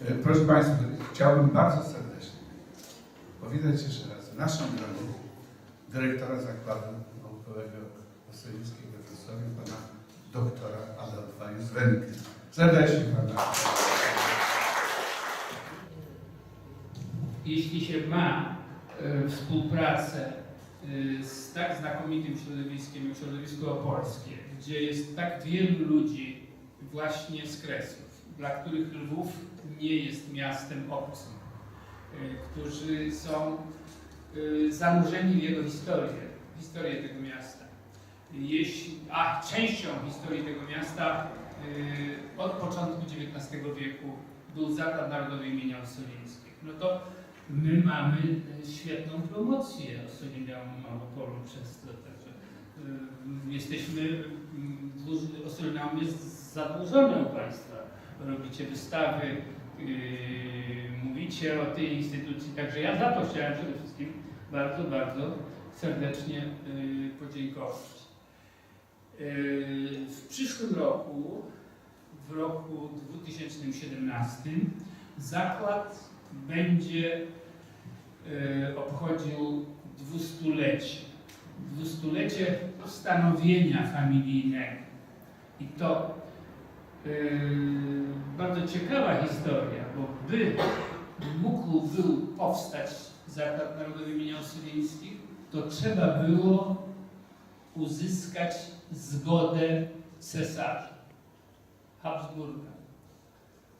E, Proszę Państwa, chciałbym bardzo serdecznie powitać jeszcze raz naszą drogą dyrektora Zakładu Naukowego Ossolińskiego we Wrocławiu, pana doktora Adolfa Józwenkę. Serdecznie pana. jeśli się ma e, współpracę e, z tak znakomitym środowiskiem jak środowisko opolskie, gdzie jest tak wielu ludzi właśnie z Kresów, dla których Lwów nie jest miastem obcym, e, którzy są e, zanurzeni w jego historię, historię tego miasta. Jeśli, a częścią historii tego miasta e, od początku XIX wieku był Zakład Narodowy imienia Ossolińskich. No to my mamy świetną promocję Ossolina Małopolu przez to, także y, jesteśmy, Ossolineum jest Państwa. Robicie wystawy, y, mówicie o tej instytucji, także ja za to chciałem przede wszystkim bardzo, bardzo serdecznie y, podziękować. Y, W przyszłym roku, w roku 2017, zakład będzie obchodził dwustulecie. Dwustulecie stanowienia familijnego. I to bardzo ciekawa historia, bo by mógł był powstać Zakład Narodowy imienia Ossolińskich, to trzeba było uzyskać zgodę cesarza Habsburga.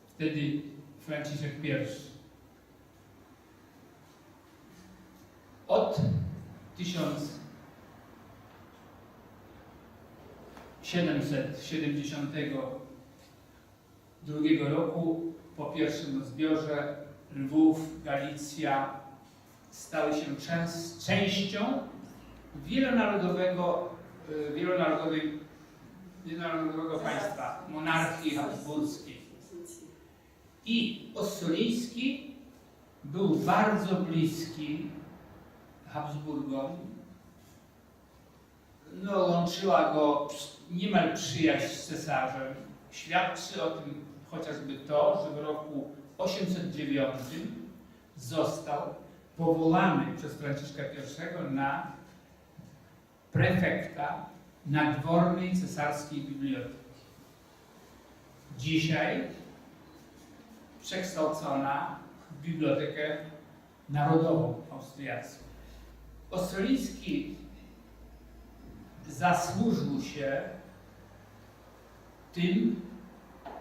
Wtedy Franciszek I. Od 1772 roku po pierwszym zbiorze Lwów, Galicja stały się częs- częścią wielonarodowego, y, wielonarodowego państwa, monarchii habsburskiej. I Ossoliński był bardzo bliski Habsburgom. No, łączyła go niemal przyjaźń z cesarzem. Świadczy o tym chociażby to, że w roku 809 został powołany przez Franciszka I na prefekta nadwornej cesarskiej biblioteki. Dzisiaj przekształcona w Bibliotekę Narodową Austriacką. Ossoliński zasłużył się tym,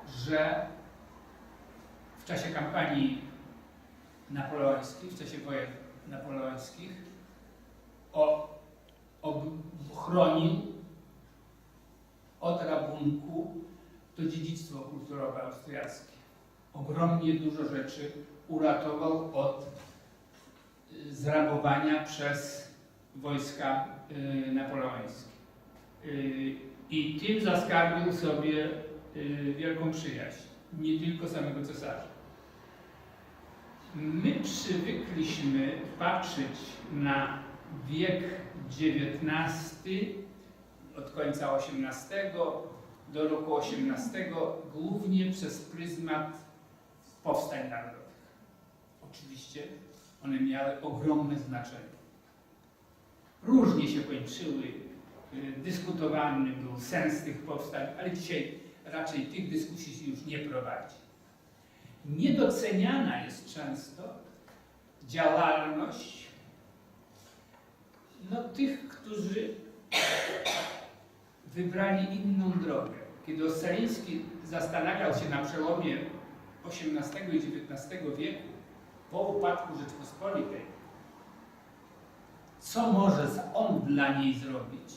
że w czasie kampanii napoleońskiej, w czasie wojen napoleońskich o, ochronił od rabunku to dziedzictwo kulturowe austriackie ogromnie dużo rzeczy uratował od y, zrabowania przez wojska y, napoleońskie. Y, I tym zaskarbił sobie wielką przyjaźń, nie tylko samego cesarza. My przywykliśmy patrzeć na wiek XIX od końca XVIII do roku XVIII głównie przez pryzmat powstań narodowych. Oczywiście one miały ogromne znaczenie. Różnie się kończyły, y, dyskutowany był sens tych powstań, ale dzisiaj raczej tych dyskusji się już nie prowadzi. Niedoceniana jest często działalność no, tych, którzy wybrali inną drogę. Kiedy Ossoliński zastanawiał się na przełomie XVIII i XIX wieku, po upadku Rzeczpospolitej, co może on dla niej zrobić,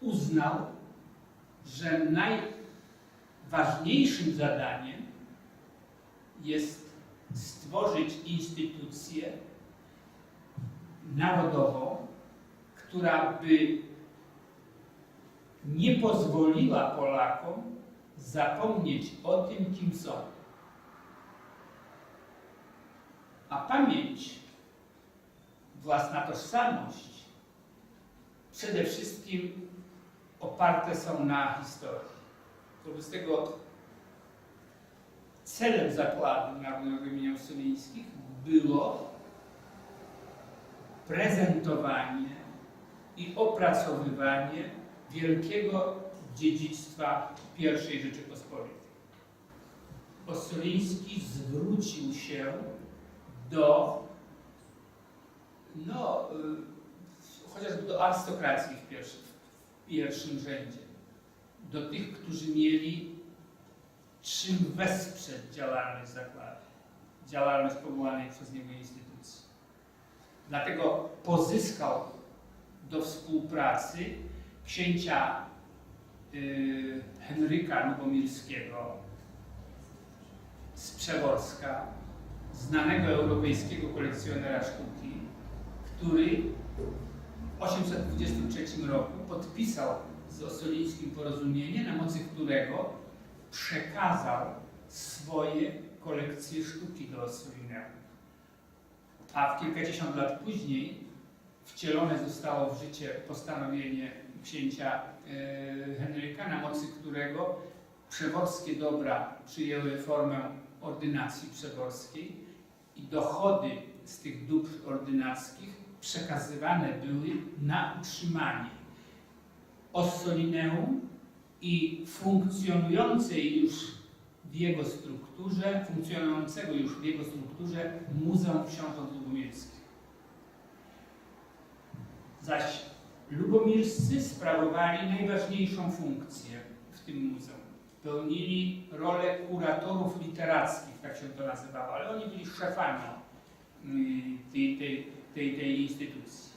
uznał, że najważniejszym zadaniem jest stworzyć instytucję narodową, która by nie pozwoliła Polakom zapomnieć o tym, kim są. A pamięć, własna tożsamość przede wszystkim oparte są na historii. Wobec tego celem zakładu Narodowego imienia Ossolińskich było prezentowanie i opracowywanie wielkiego dziedzictwa I Rzeczypospolitej. Ossoliński zwrócił się do, no, y, chociażby do arystokracji w pierwszym, w pierwszym rzędzie, do tych, którzy mieli czym wesprzeć działalność zakładu, działalność powołanej przez niego instytucji. Dlatego pozyskał do współpracy księcia y, Henryka Lubomirskiego z Przeworska, znanego europejskiego kolekcjonera sztuki, który w 823 roku podpisał z Ossolińskim porozumienie, na mocy którego przekazał swoje kolekcje sztuki do Ossolineu. A kilkadziesiąt lat później wcielone zostało w życie postanowienie księcia e, Henryka, na mocy którego przeworskie dobra przyjęły formę ordynacji przeworskiej i dochody z tych dóbr ordynackich przekazywane były na utrzymanie Ossolineum i funkcjonującej już w jego strukturze, funkcjonującego już w jego strukturze Muzeum Książąt Lubomirskich. Zaś Lubomirscy sprawowali najważniejszą funkcję w tym muzeum. Pełnili rolę kuratorów literackich, tak się to nazywało, ale oni byli szefami mm, tej, tej, tej, tej instytucji.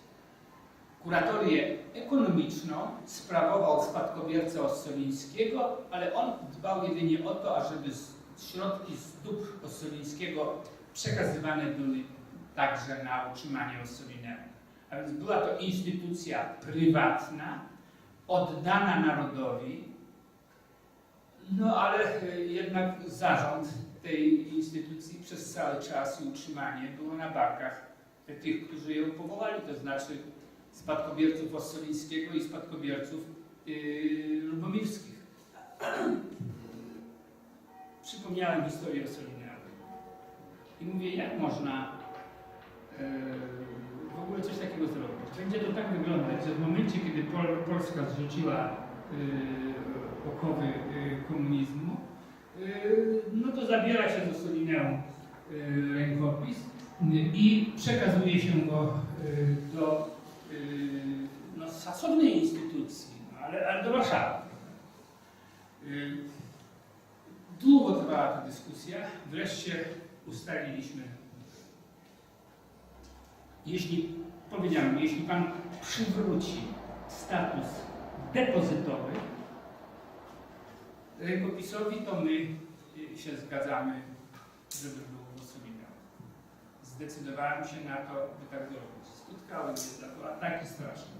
Kuratorię ekonomiczną sprawował spadkobierca Ossolińskiego, ale on dbał jedynie o to, ażeby środki z dóbr Ossolińskiego przekazywane były także na utrzymanie Ossolineu. A więc była to instytucja prywatna, oddana narodowi, no ale y, jednak zarząd tej instytucji przez cały czas i utrzymanie było na barkach tych, którzy ją powołali, to znaczy spadkobierców Ossolińskiego i spadkobierców yy, lubomirskich. Przypomniałem historię Ossolineu. I mówię, jak można yy, w ogóle coś takiego zrobić? Będzie to tak wyglądać, że w momencie, kiedy Pol Polska zrzuciła yy, okowy yy, komunizmu, yy, no to zabiera się z Ossolineum yy, rękopis yy, i przekazuje się go do no, szacownej instytucji, no, ale, ale do Warszawy. Yy, Długo trwała ta dyskusja, wreszcie ustaliliśmy, jeśli, powiedziałem, jeśli Pan przywróci status depozytowy rękopisowi, to my się zgadzamy, żeby głosowanie. Zdecydowałem się na to, by tak zrobić. Spotkały mnie za to ataki straszne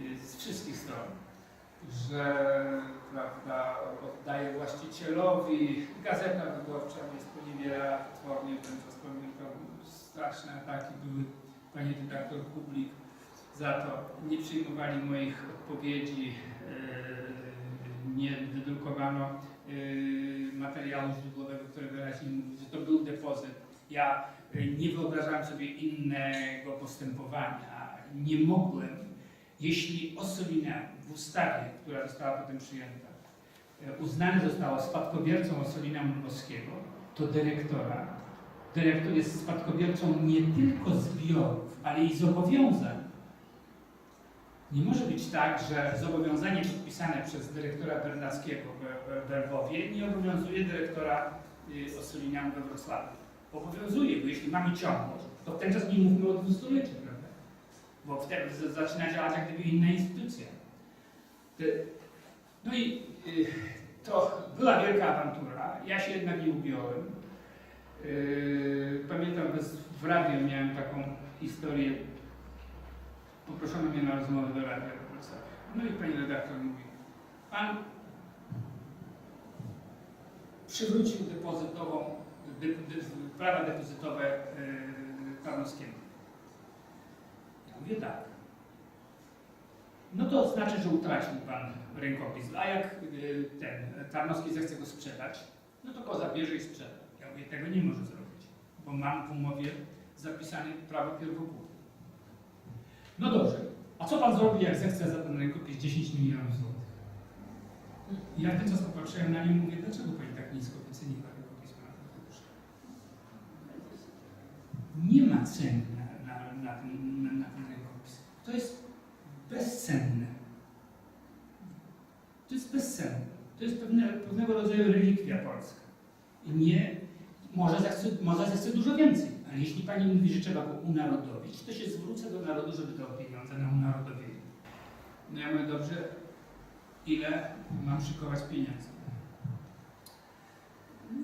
y, z wszystkich stron, że prawda, oddaję właścicielowi. Gazeta Wyborcza mnie sponiewiera potwornie, ten czas pamiętam, straszne ataki były. Pani redaktor Kublik za to nie przyjmowali moich odpowiedzi, yy, nie wydrukowano yy, materiału źródłowego, który wyraźnie mówi, że to był depozyt. Ja yy, nie wyobrażałem sobie innego postępowania. Nie mogłem, jeśli Ossolina w ustawie, która została potem przyjęta, e, uznany zostało spadkobiercą Ossolina Mrówowskiego, to dyrektora. Dyrektor jest spadkobiercą nie tylko zbiorów, ale i zobowiązań. Nie może być tak, że zobowiązanie podpisane przez dyrektora Bernackiego we- Lwowie nie obowiązuje dyrektora y, Ossolina we Wrocławiu. Obowiązuje, bo jeśli mamy ciągłość, to w ten czas nie mówmy o dwustuleciu, prawda? Bo wtedy zaczyna działać jak gdyby inna instytucja. No i y, to była wielka awantura. Ja się jednak nie ubiorłem. Y, Pamiętam, w radio miałem taką historię. Poproszono mnie na rozmowę do radia. No i pani redaktor mówi, pan przywrócił depozytową, prawa depozytowe yy, Tarnowskiemu. Ja mówię tak. No to znaczy, że utracił pan rękopis. A jak y, ten Tarnowski zechce go sprzedać, no to go zabierze i sprzeda. Ja mówię, tego nie może zrobić, bo mam w umowie zapisane prawo pierwokupu. No dobrze, a co pan zrobi, jak zechce za ten rękopis 10 milionów złotych? Ja ten czas popatrzyłem na nie i mówię, dlaczego pani tak nisko wyceniła rękopis pana Tadeusza? Nie ceny na, na, na, na, ten rękopis. To jest bezcenne. To jest bezcenne. To jest pewne, pewnego rodzaju relikwia polska. I nie, może zechce, może zechce dużo więcej, ale jeśli pani mówi, że trzeba go unarodowić, to się zwrócę do narodu, żeby dał pieniądze na unarodowienie. No ja mówię, dobrze, ile mam szykować pieniędzy?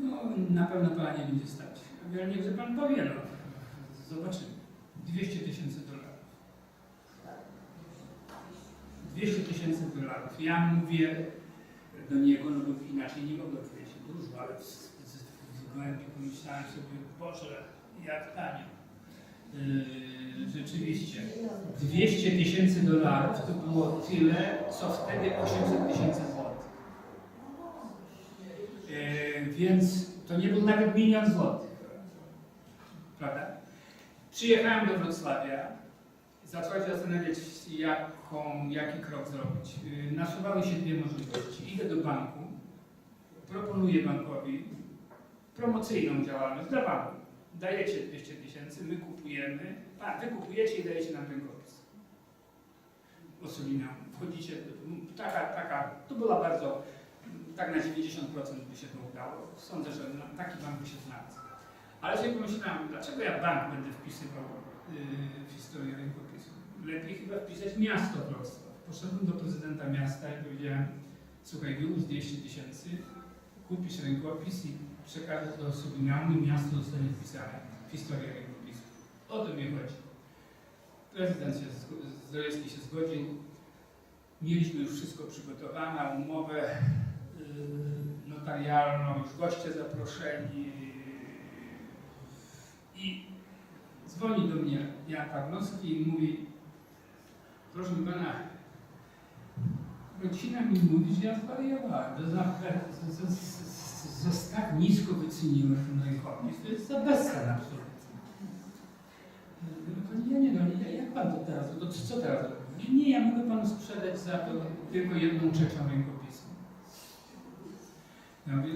No, na pewno pana nie będzie stać. Ja mówię, niechże pan powie, no, zobaczymy. 200 tysięcy dolarów. 200 tysięcy dolarów. Ja mówię do niego, no bo inaczej nie mogę powiedzieć dużo, ale w, w, głębi pomyślałem sobie, Boże, jak tanio. Yy, rzeczywiście. 200 tysięcy dolarów to było tyle, co wtedy 800 tysięcy złotych. Yy, więc to nie był nawet milion złotych. Przyjechałem do Wrocławia, zacząłem się zastanawiać, jaką, jaki krok zrobić. Yy, Nasuwały się dwie możliwości. Idę do banku, proponuję bankowi promocyjną działalność dla banku. Dajecie 200 tysięcy, my kupujemy, a wy kupujecie i dajecie nam rękopis. Osobina. Wchodzicie, taka, taka, to była bardzo, tak na 90% by się to udało. Sądzę, że taki bank by się znalazł. Ale sobie pomyślałem, dlaczego ja bank będę wpisywał yy, w historię rękopisu? Lepiej chyba wpisać miasto Wrocław. Poszedłem do prezydenta miasta i powiedziałem, słuchaj, wyłóż 200 tysięcy, kupisz rękopis i przekażesz do i miasto zostanie wpisane w historię rękopisu. O to mi chodzi. Prezydent się, Zalewski się zgodził. Mieliśmy już wszystko przygotowane, umowę yy, notarialną, już goście zaproszeni. I dzwoni do mnie Jan Tarnowski i mówi, proszę pana, rodzina mi mówi, że ja zwariowałem, że tak nisko wyceniłem ten rękopis, to jest za bezcen absolutnie. No ja nie wiem, ja- jak pan to teraz, to co teraz? Nie, ja mogę panu sprzedać za to tylko jedną trzecią. Ja mówię,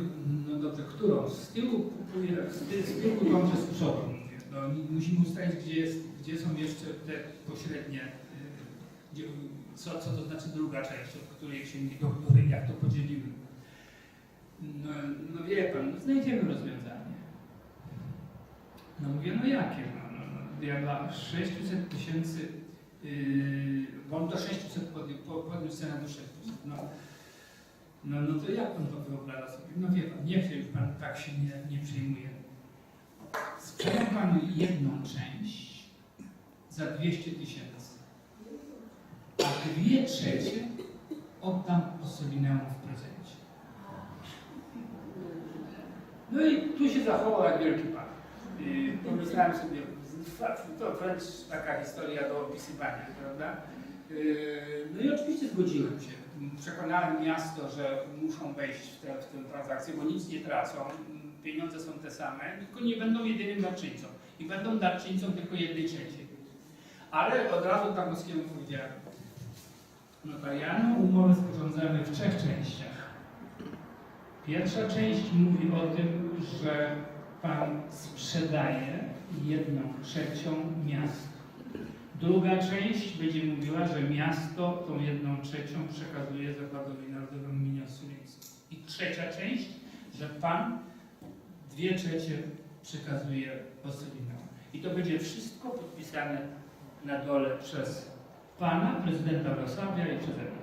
no dobrze, którą? Z tyłu kupuję, z ty- z tyłu dobrze z przodu. Mówię. No, musimy ustalić, gdzie, jest, gdzie są jeszcze te pośrednie, y, gdzie, co, co to znaczy druga część, od której się do której, jak to podzielimy. No, no wie pan, no znajdziemy rozwiązanie. No mówię, no jakie? No, no, no, ja dla 600 tysięcy, yy, bo on do 600 podniósł, po- podniósł cenę do 600. No, no, no to jak pan to wyobraża sobie? No wie pan, się już pan tak się nie, nie przejmuje. Sprzedam panu jedną część za 200 tysięcy, a dwie trzecie oddam Osobinemu w prezencie. No i tu się zachował jak wielki pan. I pomyślałem sobie, to wręcz taka historia do opisywania, prawda? Yy, No i oczywiście zgodziłem się. Przekonałem miasto, że muszą wejść w tę, w tę transakcję, bo nic nie tracą. Pieniądze są te same, tylko nie będą jedynym darczyńcą. I będą darczyńcą tylko jednej trzeciej. Ale od razu Tarnowskiemu powiedziałem, notarialną umowę sporządzamy w trzech częściach. Pierwsza część mówi o tym, że Pan sprzedaje jedną trzecią miastu. Druga część będzie mówiła, że miasto tą jedną trzecią przekazuje Zakładowi Narodowemu Mienia Ossolińskim. I trzecia część, że Pan dwie trzecie przekazuje Ossolinom. I to będzie wszystko podpisane na dole przez Pana, prezydenta Wrocławia i przeze mnie.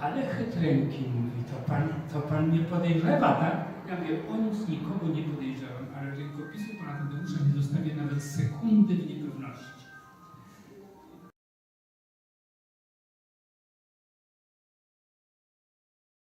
Ale chytręki mówi, to pan, to pan mnie podejrzewa, tak? Ja mówię, o nic nikogo nie podejrzewam, ale rękopisu pana Tadeusza nie zostawię nawet sekundy w